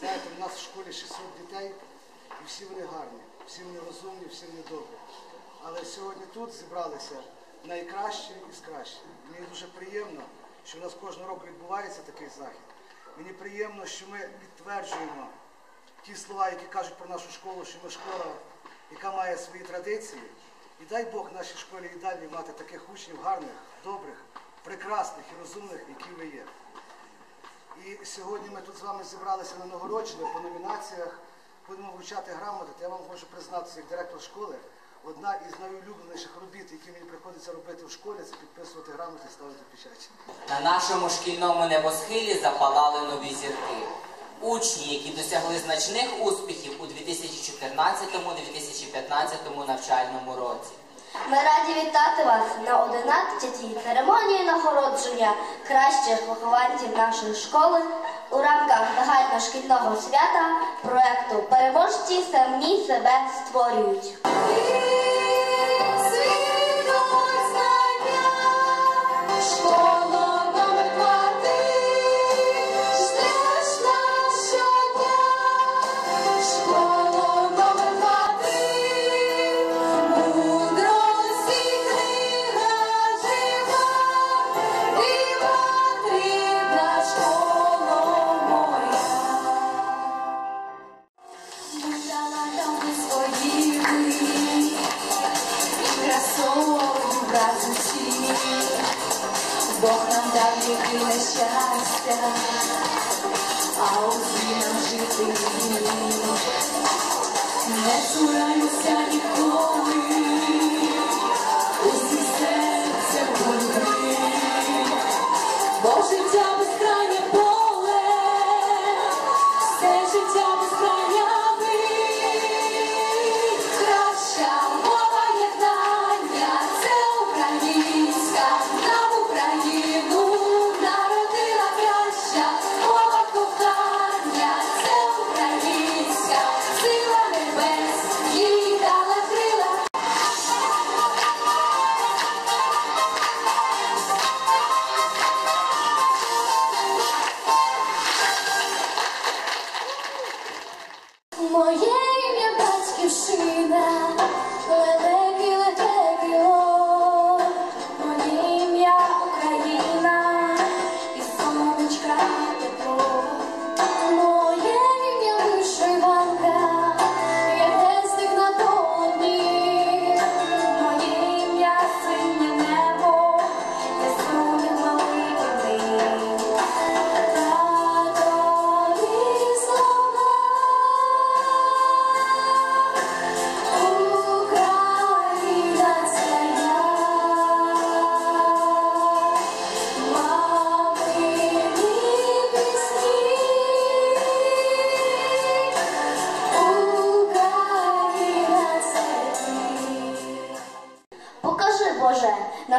Знаєте, у нас в школі 600 дітей, і всі вони гарні, всі вони розумні, всі вони добрі. Але сьогодні тут зібралися найкращі із кращих. Мені дуже приємно, що у нас кожного року відбувається такий захід. Мені приємно, що ми підтверджуємо ті слова, які кажуть про нашу школу, що ми школа, яка має свої традиції. І дай Бог нашій школі і далі мати таких учнів гарних, добрих, прекрасних і розумних, які ви є. І сьогодні ми тут з вами зібралися на нагородження по номінаціях. Будемо вручати грамоти. Я вам можу признатися як директор школи. Одна із найулюбленіших робіт, які мені приходиться робити в школі, це підписувати грамоти і ставити печаті. На нашому шкільному небосхилі запалали нові зірки. Учні, які досягли значних успіхів у 2014-2015 навчальному році. Ми раді вітати вас на 11-й церемонії нагородження кращих вихованців нашої школи у рамках загальношкільного свята проекту Переможці самі себе створюють. Дав щастя, а у нам жити. Не цураємося ніколи,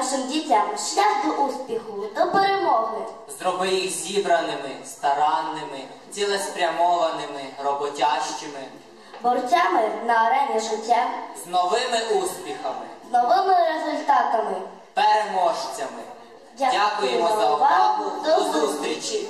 нашим дітям шлях до успіху, до перемоги. Зроби їх зібраними, старанними, цілеспрямованими, роботящими, борцями на арені життя, з новими успіхами, з новими результатами. переможцями. Дякуємо, Дякуємо за увагу. До зустрічі!